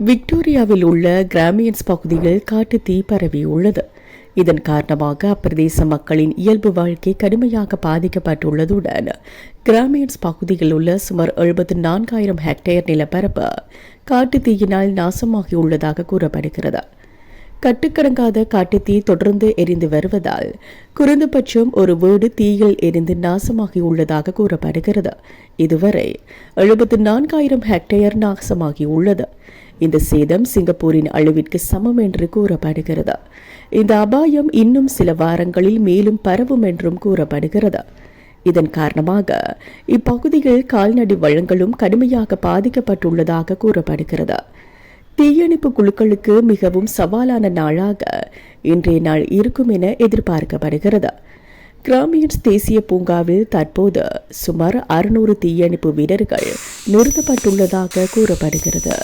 விக்டோரியாவில் உள்ள கிராமியன்ஸ் பகுதியில் தீ பரவியுள்ளது இதன் காரணமாக அப்பிரதேச மக்களின் இயல்பு வாழ்க்கை கடுமையாக பாதிக்கப்பட்டுள்ளதுடன் கிராமியன்ஸ் பகுதியில் உள்ள சுமார் எழுபத்தி நான்காயிரம் ஹெக்டேர் நிலப்பரப்பு காட்டு தீயினால் நாசமாகியுள்ளதாக கூறப்படுகிறது. கட்டுக்கடங்காத காட்டுத்தீ தொடர்ந்து எரிந்து வருவதால் குறைந்தபட்சம் ஒரு வீடு தீயில் எரிந்து நாசமாகியுள்ளதாக கூறப்படுகிறது. இதுவரை எழுபத்தி நான்காயிரம் ஹெக்டேயர் நாசமாகியுள்ளது இந்த சேதம் சிங்கப்பூரின் அளவிற்கு சமம் என்று கூறப்படுகிறது. இந்த அபாயம் இன்னும் சில வாரங்களில் மேலும் பரவும் என்றும் கூறப்படுகிறது. இதன் காரணமாக இப்பகுதியில் கால்நடை வளங்களும் கடுமையாக பாதிக்கப்பட்டுள்ளதாக கூறப்படுகிறது. தீயணைப்பு குழுக்களுக்கு மிகவும் சவாலான நாளாக இன்றைய நாள் இருக்கும் என எதிர்பார்க்கப்படுகிறது. கிராமியன்ஸ் தேசிய பூங்காவில் தற்போது சுமார் அறுநூறு தீயணைப்பு வீரர்கள் நிறுத்தப்பட்டுள்ளதாக கூறப்படுகிறது.